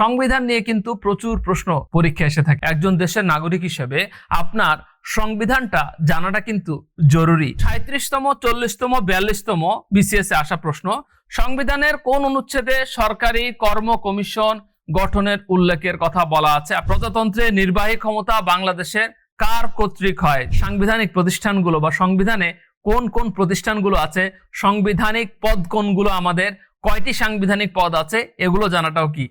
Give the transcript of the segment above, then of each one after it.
সংবিধান নিয়ে কিন্তু প্রচুর প্রশ্ন পরীক্ষা এসে থাকে। একজন দেশের নাগরিক হিসেবে আপনার সংবিধানটা জানাটা কিন্তু জরুরি। সাঁত্রিশতম চল্লিশতম, বিয়াল্লিশতম বিসিএস এ আসা প্রশ্ন, সংবিধানের কোন অনুচ্ছেদে সরকারি কর্ম কমিশন গঠনের উল্লেখের কথা বলা আছে? প্রজাতন্ত্রের নির্বাহী ক্ষমতা বাংলাদেশের কার কর্তৃক হয়? সাংবিধানিক প্রতিষ্ঠানগুলো বা সংবিধানে কোন কোন প্রতিষ্ঠানগুলো আছে? সাংবিধানিক পদ কোনগুলো? আমাদের কয়টি সাংবিধানিক পদ আছে? এগুলো জানাটাও কি?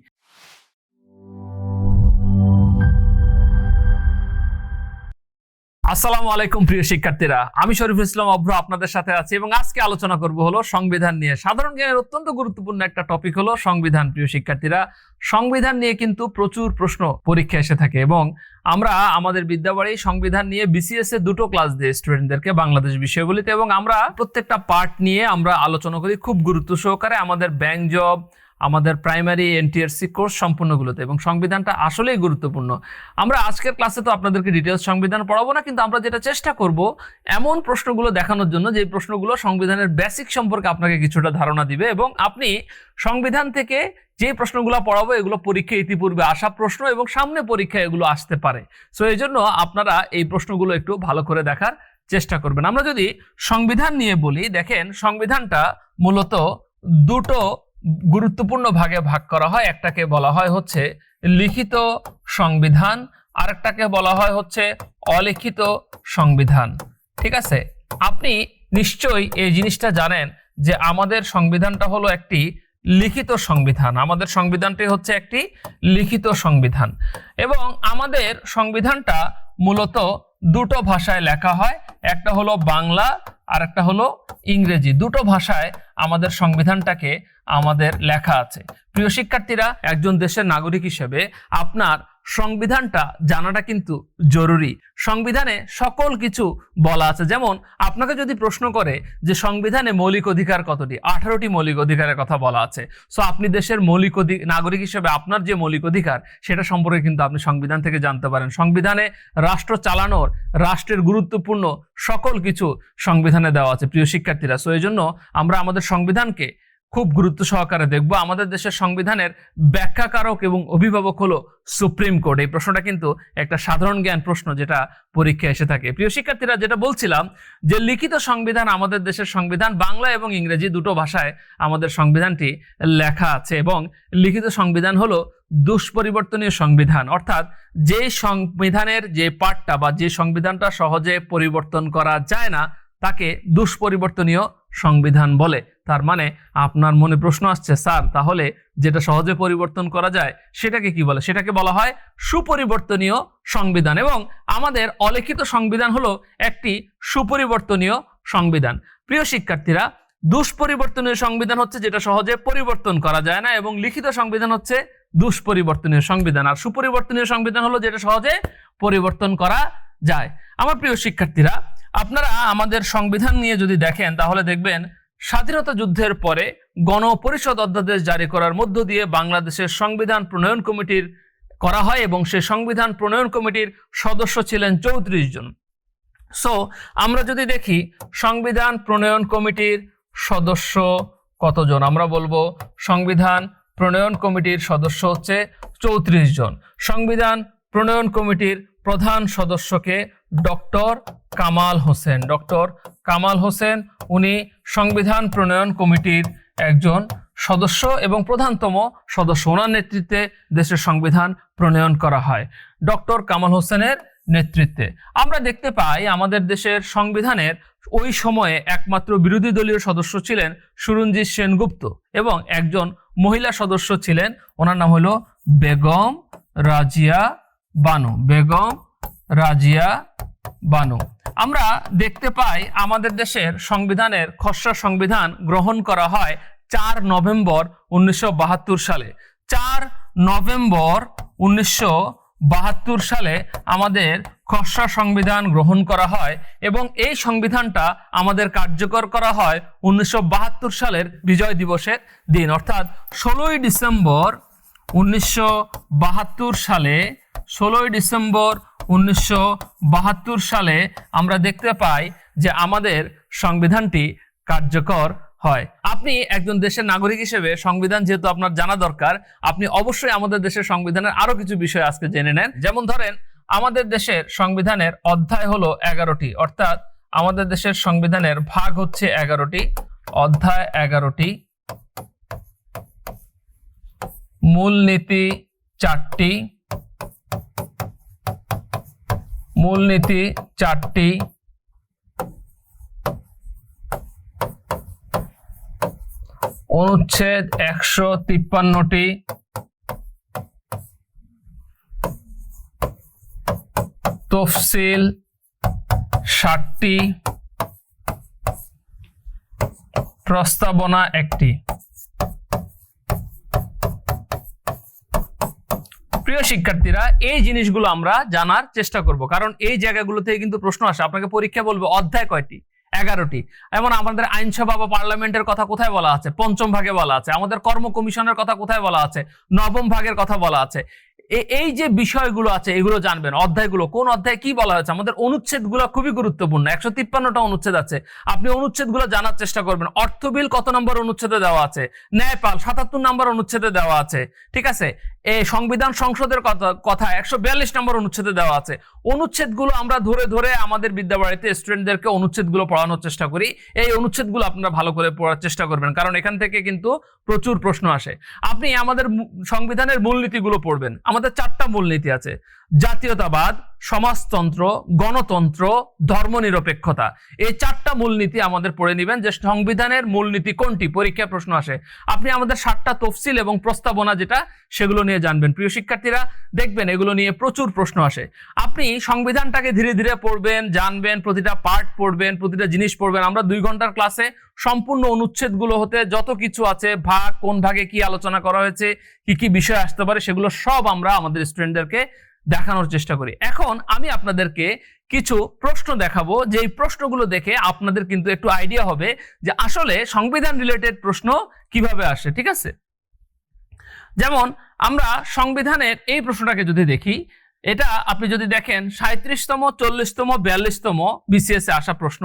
আসসালামু আলাইকুম প্রিয় শিক্ষার্থীরা। আমি শরীফ ইসলাম অভ্র আপনাদের সাথে আছি এবং আজকে আলোচনা করব হলো সংবিধান নিয়ে। সাধারণ জ্ঞানের অত্যন্ত গুরুত্বপূর্ণ একটা টপিক হলো সংবিধান, প্রিয় শিক্ষার্থীরা। সংবিধান নিয়ে কিন্তু প্রচুর প্রশ্ন পরীক্ষা এসে থাকে এবং আমরা আমাদের বিদ্যাবাড়ি সংবিধান নিয়ে বিসিএস এ দুটো ক্লাস দিই স্টুডেন্টদেরকে বাংলাদেশ বিষয়গুলিতে এবং আমরা প্রত্যেকটা পার্ট নিয়ে আমরা আলোচনা করি খুব গুরুত্ব সহকারে। আমাদের ব্যাংক জব আমাদের প্রাইমারি এনটিআরসি কোর্স সম্পূর্ণগুলোতে এবং সংবিধানটা আসলেই গুরুত্বপূর্ণ। আমরা আজকের ক্লাসে তো আপনাদেরকে ডিটেলস সংবিধান পড়াবো না, কিন্তু আমরা যেটা চেষ্টা করব এমন প্রশ্নগুলো দেখানোর জন্য, যে প্রশ্নগুলো সংবিধানের বেসিক সম্পর্কে আপনাকে কিছুটা ধারণা দিবে এবং আপনি সংবিধান থেকে যে প্রশ্নগুলো পড়াবো, এগুলো পরীক্ষা ইতিপূর্বে আসা প্রশ্ন এবং সামনে পরীক্ষায় এগুলো আসতে পারে। সো এই জন্য আপনারা এই প্রশ্নগুলো একটু ভালো করে দেখার চেষ্টা করবেন। আমরা যদি সংবিধান নিয়ে বলি, দেখেন সংবিধানটা মূলত দুটো গুরুত্বপূর্ণ ভাগে ভাগ করা হয়। একটাকে বলা হয় হচ্ছে লিখিত সংবিধান, আরেকটাকে বলা হয় হচ্ছে অলিখিত সংবিধান। ঠিক আছে? আপনি নিশ্চয়ই এই জিনিসটা জানেন যে আমাদের সংবিধানটা হলো একটি লিখিত সংবিধান। আমাদের সংবিধানটি হচ্ছে একটি লিখিত সংবিধান। এবং আমাদের সংবিধানটা মূলত দুটো ভাষায় লেখা হয়। একটা হলো বাংলা আর একটা হলো ইংরেজি। দুটো ভাষায় আমাদের সংবিধানটাকে আমাদের লেখা আছে। প্রিয় শিক্ষার্থীরা, একজন দেশের নাগরিক হিসেবে আপনার সংবিধানটা জানাটা কিন্তু জরুরি। সংবিধানে সকল কিছু বলা আছে। যেমন, আপনাকে যদি প্রশ্ন করে যে সংবিধানে মৌলিক অধিকার কতটি, আঠারোটি মৌলিক অধিকারের কথা বলা আছে। সো আপনি দেশের মৌলিক নাগরিক হিসেবে আপনার যে মৌলিক অধিকার, সেটা সম্পর্কে কিন্তু আপনি সংবিধান থেকে জানতে পারেন। সংবিধানে রাষ্ট্র চালানোর, রাষ্ট্রের গুরুত্বপূর্ণ সকল কিছু সংবিধানে দেওয়া আছে প্রিয় শিক্ষার্থীরা। সো এই জন্য আমরা আমাদের সংবিধানকে খুব গুরুত্ব সহকারে দেখব। আমাদের দেশের সংবিধানের ব্যাখ্যাকারক এবং অভিভাবক হলো সুপ্রিম কোর্ট। এই প্রশ্নটা কিন্তু একটা সাধারণ জ্ঞান প্রশ্ন যেটা পরীক্ষায় এসে থাকে। প্রিয় শিক্ষার্থীরা, যেটা বলছিলাম যে লিখিত সংবিধান আমাদের দেশের সংবিধান, বাংলা এবং ইংরেজি দুটো ভাষায় আমাদের সংবিধানটি লেখা আছে এবং লিখিত সংবিধান হলো দুষ্পরিবর্তনীয় সংবিধান। অর্থাৎ যে সংবিধানের যে পার্টটা বা যে সংবিধানটা সহজে পরিবর্তন করা যায় না, তাকে দুষ্পরিবর্তনীয় সংবিধান বলে, তার মানে আপনার মনে প্রশ্ন আসছে, স্যার, তাহলে যেটা সহজে পরিবর্তন করা যায়, সেটাকে কি বলে? সেটাকে বলা হয় সুপরিবর্তনীয় সংবিধান এবং আমাদের অলিখিত সংবিধান হলো একটি সুপরিবর্তনীয় সংবিধান। প্রিয় শিক্ষার্থীরা, দুষ্পরিবর্তনীয় সংবিধান হচ্ছে যেটা সহজে পরিবর্তন করা যায় না এবং লিখিত সংবিধান হচ্ছে দুষ্পরিবর্তনীয় সংবিধান। আর সুপরিবর্তনীয় সংবিধান হলো যেটা সহজে পরিবর্তন করা যায়। আমার প্রিয় শিক্ষার্থীরা আপনারা আমাদের সংবিধান নিয়ে যদি দেখেন, তাহলে দেখবেন স্বাধীনতা যুদ্ধের পরে গণপরিষদ অধ্যাদেশ জারি করার মধ্য দিয়ে বাংলাদেশের সংবিধান প্রণয়ন কমিটির করা হয় এবং সেই সংবিধান প্রণয়ন কমিটির সদস্য ছিলেন চৌত্রিশ জন। সো আমরা যদি দেখি, সংবিধান প্রণয়ন কমিটির সদস্য কতজন? আমরা বলব সংবিধান প্রণয়ন কমিটির সদস্য হচ্ছে চৌত্রিশ জন। সংবিধান প্রণয়ন কমিটির প্রধান সদস্যকে ডক্টর কামাল হোসেন। ডক্টর কামাল হোসেন, উনি সংবিধান প্রণয়ন কমিটির একজন সদস্য এবং প্রধানতম সদস্য। ওনার নেতৃত্বে দেশের সংবিধান প্রণয়ন করা হয় ডক্টর কামাল হোসেনের নেতৃত্বে। আমরা দেখতে পাই আমাদের দেশের সংবিধানের ওই সময়ে একমাত্র বিরোধী দলীয় সদস্য ছিলেন সুরঞ্জিত সেনগুপ্ত এবং একজন মহিলা সদস্য ছিলেন, ওনার নাম হলো বেগম রাজিয়া বানু। বেগম রাজিয়া বানু। আমরা দেখতে পাই আমাদের দেশের সংবিধানের খসড়া সংবিধান গ্রহণ করা হয় চার নভেম্বর উনিশশো বাহাত্তর সালে। চার নভেম্বর উনিশশো বাহাত্তর সালে আমাদের খসড়া সংবিধান গ্রহণ করা হয় এবং এই সংবিধানটা আমাদের কার্যকর করা হয় উনিশশো বাহাত্তর সালের বিজয় দিবসের দিন। অর্থাৎ ষোলোই ডিসেম্বর উনিশশো বাহাত্তর সালে, ষোলোই ডিসেম্বর উনিশশো বাহাত্তর সালে আমরা দেখতে পাই যে আমাদের সংবিধানটি কার্যকর হয়। আপনি একজন দেশের নাগরিক হিসেবে সংবিধান যেহেতু আপনার জানা দরকার, আপনি অবশ্যই আমাদের দেশের সংবিধানের আরও কিছু বিষয় আজকে জেনে নেন। যেমন ধরেন, আমাদের দেশের সংবিধানের অধ্যায় হলো এগারোটি, অর্থাৎ আমাদের দেশের সংবিধানের ভাগ হচ্ছে এগারোটি, অধ্যায় এগারোটি, মূলনীতি চারটি মূলনীতি চারটি। অনুচ্ছেদ একশো তিপ্পান্নটি। তফসিল ষাটটি। প্রস্তাবনা একটি। প্রিয় শিক্ষার্থীরা, এই জিনিসগুলো আমরা জানার চেষ্টা করব। কারণ এই জায়গাগুলো থেকে কিন্তু প্রশ্ন আসে। আপনাকে পরীক্ষা বলবে অধ্যায় কয়টি? এগারোটি। এমন আমাদের আইনসভা বা পার্লামেন্টের কথা কোথায় বলা আছে? পঞ্চম ভাগে বলা আছে। আমাদের কর্ম কমিশনের কথা কোথায় বলা আছে? নবম ভাগের কথা বলা আছে। এই যে বিষয়গুলো আছে, এগুলো জানবেন। অধ্যায়গুলো, কোন অধ্যায় কি বলা হয়েছে? আমাদের অনুচ্ছেদগুলো খুবই গুরুত্বপূর্ণ। একশো তিপ্পান্নটা অনুচ্ছেদ আছে। আপনি অনুচ্ছেদগুলো জানার চেষ্টা করবেন। অর্থ বিল কত নম্বর অনুচ্ছেদে দেওয়া আছে? ন্যায়পাল সাতাত্তর নম্বর অনুচ্ছেদে দেওয়া আছে। ঠিক আছে? সংবিধান সংসদের কথা কথা একশো বিয়াল্লিশ নম্বর অনুচ্ছেদে দেওয়া আছে। অনুচ্ছেদগুলো আমরা ধরে ধরে আমাদের বিদ্যাবাড়িতে স্টুডেন্টদেরকে অনুচ্ছেদগুলো পড়ানোর চেষ্টা করি। এই অনুচ্ছেদগুলো আপনারা ভালো করে পড়ার চেষ্টা করবেন, কারণ এখান থেকে কিন্তু প্রচুর প্রশ্ন আসে। আপনি আমাদের সংবিধানের মূলনীতিগুলো পড়বেন। আমাদের চারটা মূলনীতি আছে। জাতীয়তাবাদ সমাজতন্ত্র, গণতন্ত্র, ধর্মনিরপেক্ষতা। এই চারটা মূলনীতি আমাদের পড়ে নেবেন যে সংবিধানের মূলনীতি কোনটি? পরীক্ষায় প্রশ্ন আসে। আপনি আমাদের সাতটা তফসিল এবং প্রস্তাবনা যেটা, সেগুলো নিয়ে জানবেন। প্রিয় শিক্ষার্থীরা, দেখবেন এগুলো নিয়ে প্রচুর প্রশ্ন আসে। আপনি সংবিধানটাকে ধীরে ধীরে পড়বেন, জানবেন, প্রতিটা পার্ট পড়বেন, প্রতিটা জিনিস পড়বেন। আমরা দুই ঘণ্টার ক্লাসে সম্পূর্ণ অনুচ্ছেদগুলো হতে যত কিছু আছে, ভাগ, কোন ভাগে কি আলোচনা করা হয়েছে, কি কি বিষয় আসতে পারে, সেগুলো সব আমরা আমাদের স্টুডেন্টদেরকে দেখানোর চেষ্টা করি। এখন আমি আপনাদেরকে কিছু প্রশ্ন দেখাবো। যে এই প্রশ্নগুলো দেখে আপনাদের কিন্তু একটু আইডিয়া হবে যে আসলে সংবিধান রিলেটেড প্রশ্ন কীভাবে আসে, ঠিক আছে? যেমন আমরা সংবিধানের এই প্রশ্নটাকে যদি দেখি, এটা আপনি যদি দেখেন সাঁত্রিশতম চল্লিশতম, বিয়াল্লিশতম বিসিএস আসা প্রশ্ন,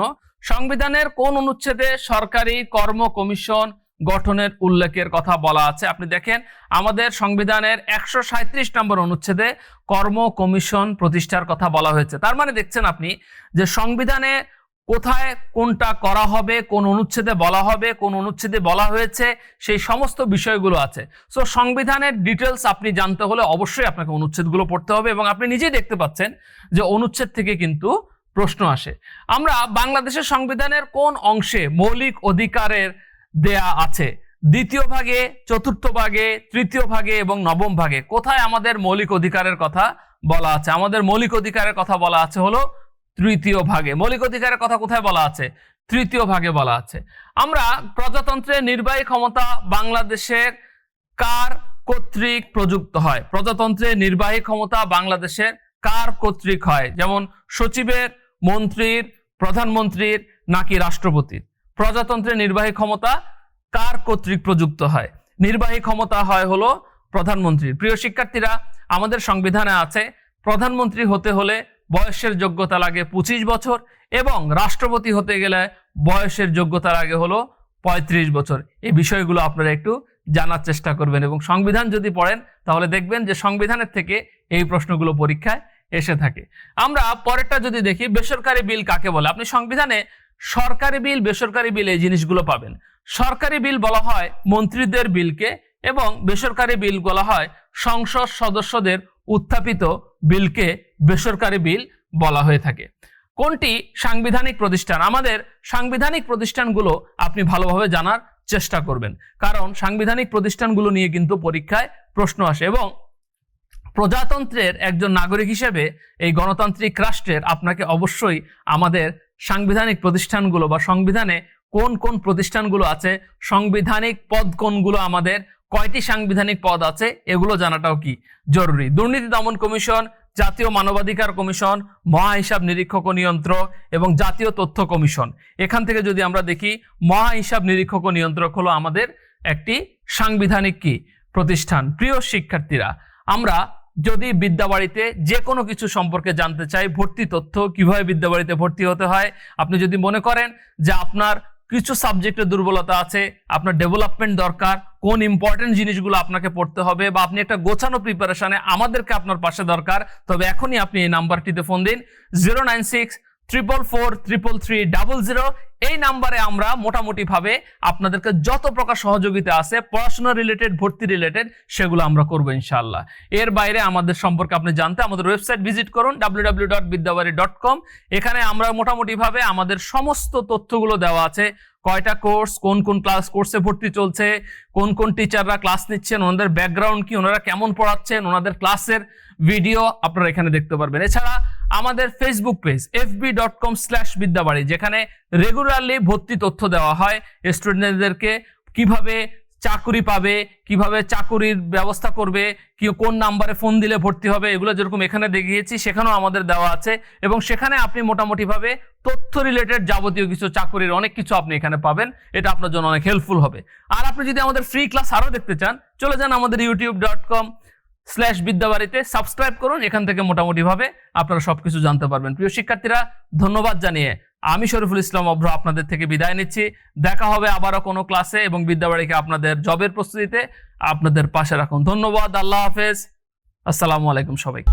সংবিধানের কোন অনুচ্ছেদে সরকারি কর্ম কমিশন গঠনের উল্লেখের কথা বলা আছে। আপনি দেখেন, আমাদের সংবিধানের একশো সাঁত্রিশ নম্বর অনুচ্ছেদে কর্ম কমিশন প্রতিষ্ঠার কথা বলা হয়েছে। তার মানে দেখছেন আপনি যে সংবিধানে কোথায় কোনটা করা হবে, কোন অনুচ্ছেদে বলা হবে, কোন অনুচ্ছেদে বলা হয়েছে, সেই সমস্ত বিষয়গুলো আছে। সো সংবিধানের ডিটেলস আপনি জানতে হলে অবশ্যই আপনাকে অনুচ্ছেদগুলো পড়তে হবে এবং আপনি নিজেই দেখতে পাচ্ছেন যে অনুচ্ছেদ থেকে কিন্তু প্রশ্ন আসে। আমরা বাংলাদেশের সংবিধানের কোন অংশে মৌলিক অধিকারের দেয়া আছে। দ্বিতীয় ভাগে, চতুর্থ ভাগে, তৃতীয় ভাগে এবং নবম ভাগে। কোথায় আমাদের মৌলিক অধিকারের কথা বলা আছে? আমাদের মৌলিক অধিকারের কথা বলা আছে হলো তৃতীয় ভাগে। মৌলিক অধিকারের কথা কোথায় বলা আছে? তৃতীয় ভাগে বলা আছে। আমরা প্রজাতন্ত্রের নির্বাহী ক্ষমতা বাংলাদেশের কার কর্তৃক প্রযুক্ত হয়? প্রজাতন্ত্রের নির্বাহী ক্ষমতা বাংলাদেশের কার কর্তৃক হয়? যেমন সচিবের মন্ত্রীর, প্রধানমন্ত্রীর নাকি রাষ্ট্রপতির? প্রজাতন্ত্রের নির্বাহী ক্ষমতা কার কর্তৃক প্রযুক্ত হয়? নির্বাহী ক্ষমতা হয় হলো প্রধানমন্ত্রীর প্রিয় শিক্ষার্থীরা, আমাদের সংবিধানে আছে, প্রধানমন্ত্রী হতে হলে বয়সের যোগ্যতা লাগে পঁচিশ বছর এবং রাষ্ট্রপতি হতে গেলে বয়সের যোগ্যতা লাগে হলো পঁয়ত্রিশ বছর। এই বিষয়গুলো আপনারা একটু জানার চেষ্টা করবেন এবং সংবিধান যদি পড়েন, তাহলে দেখবেন যে সংবিধানের থেকে এই প্রশ্নগুলো পরীক্ষায় এসে থাকে। আমরা পরেরটা যদি দেখি, বেসরকারি বিল কাকে বলে? আপনি সংবিধানে সরকারি বিল, বেসরকারি বিল এই জিনিসগুলো পাবেন। সরকারি বিল বলা হয় মন্ত্রীদের বিলকে এবং বেসরকারি বিল বলা হয় সংসদ সদস্যদের উত্থাপিত বিলকে বেসরকারি বিল বলা হয়ে থাকে। কোনটি? সাংবিধানিক প্রতিষ্ঠান। আমাদের সাংবিধানিক প্রতিষ্ঠানগুলো আপনি ভালোভাবে জানার চেষ্টা করবেন। কারণ সাংবিধানিক প্রতিষ্ঠানগুলো নিয়ে কিন্তু পরীক্ষায় প্রশ্ন আসে এবং প্রজাতন্ত্রের একজন নাগরিক হিসেবে এই গণতান্ত্রিক রাষ্ট্রের আপনাকে অবশ্যই আমাদের সাংবিধানিক প্রতিষ্ঠানগুলো বা সংবিধানে কোন কোন প্রতিষ্ঠানগুলো আছে, সাংবিধানিক পদ কোনগুলো আমাদের, কয়টি সাংবিধানিক পদ আছে, এগুলো জানাটাও কি জরুরি? দুর্নীতি দমন কমিশন, জাতীয় মানবাধিকার কমিশন মহা হিসাব নিরীক্ষক নিয়ন্ত্রক এবং জাতীয় তথ্য কমিশন। এখান থেকে যদি আমরা দেখি মহা হিসাব নিরীক্ষক নিয়ন্ত্রক হলো আমাদের একটি সাংবিধানিক কি? প্রতিষ্ঠান। প্রিয় শিক্ষার্থীরা, আমরা যদি বিদ্যাবাড়িতে যে কোনো কিছু সম্পর্কে জানতে চাই, ভর্তি তথ্য কীভাবে বিদ্যাবাড়িতে ভর্তি হতে হয়, আপনি যদি মনে করেন যে আপনার কিছু সাবজেক্টে দুর্বলতা আছে, আপনার ডেভেলপমেন্ট দরকার, কোন ইম্পর্টেন্ট জিনিসগুলো আপনাকে পড়তে হবে বা আপনি একটা গোছানো প্রিপারেশনে আমাদেরকে আপনার পাশে দরকার, তবে এখনই আপনি এই নাম্বারটিতে ফোন দিন। Zero nine six triple four triple three double zero এই নাম্বারে আমরা মোটামুটি ভাবে আপনাদেরকে যত প্রকার সহযোগিতা আছে, পড়াশোনা রিলেটেড ভর্তি রিলেটেড সেগুলো আমরা করব ইনশাল্লাহ এর বাইরে আমাদের সম্পর্কে আপনি জানতে আমাদের ওয়েবসাইট ভিজিট করুন ডাব্লিউ এখানে আমরা মোটামুটিভাবে আমাদের সমস্ত তথ্যগুলো দেওয়া আছে কয়টা কোর্স কোন কোন ক্লাস কোর্সে ভর্তি চলছে, কোন কোন টিচাররা ক্লাস নিচ্ছেন, ওনাদের ব্যাকগ্রাউন্ড কি, ওনারা কেমন পড়াচ্ছেন, ওনাদের ক্লাসের ভিডিও আপনারা এখানে দেখতে পারবেন। এছাড়া আমাদের Facebook page F B dot com slash Vidyabari যেখানে রেগুলারলি ভর্তি তথ্য দেওয়া হয় স্টুডেন্টদেরকে কীভাবে চাকুরি পাবে, কীভাবে চাকুরির ব্যবস্থা করবে, কি, কোন নাম্বারে ফোন দিলে ভর্তি হবে, এগুলো যেরকম এখানে দেখিয়েছি, সেখানেও আমাদের দেওয়া আছে। এবং সেখানে আপনি মোটামুটি ভাবে তথ্য রিলেটেড যাবতীয় কিছু চাকুরির অনেক কিছু আপনি এখানে পাবেন। এটা আপনার জন্য অনেক হেল্পফুল হবে। আর আপনি যদি আমাদের ফ্রি ক্লাস আরও দেখতে চান, চলে যান আমাদের ইউটিউব ডট কম স্ল্যাশ বিদ্যাবাড়িতে সাবস্ক্রাইব করুন, এখান থেকে মোটামুটিভাবে আপনারা সব কিছু জানতে পারবেন। প্রিয় শিক্ষার্থীরা, ধন্যবাদ জানিয়ে আমি শরীফুল ইসলাম অভ্র আপনাদের থেকে বিদায় নিচ্ছি। দেখা হবে আবারও কোনো ক্লাসে এবং বিদ্যাবাড়িকে আপনাদের জবের প্রস্তুতিতে আপনাদের পাশে রাখুন। ধন্যবাদ, আল্লাহ হাফেজ। আসসালামু আলাইকুম সবাইকে।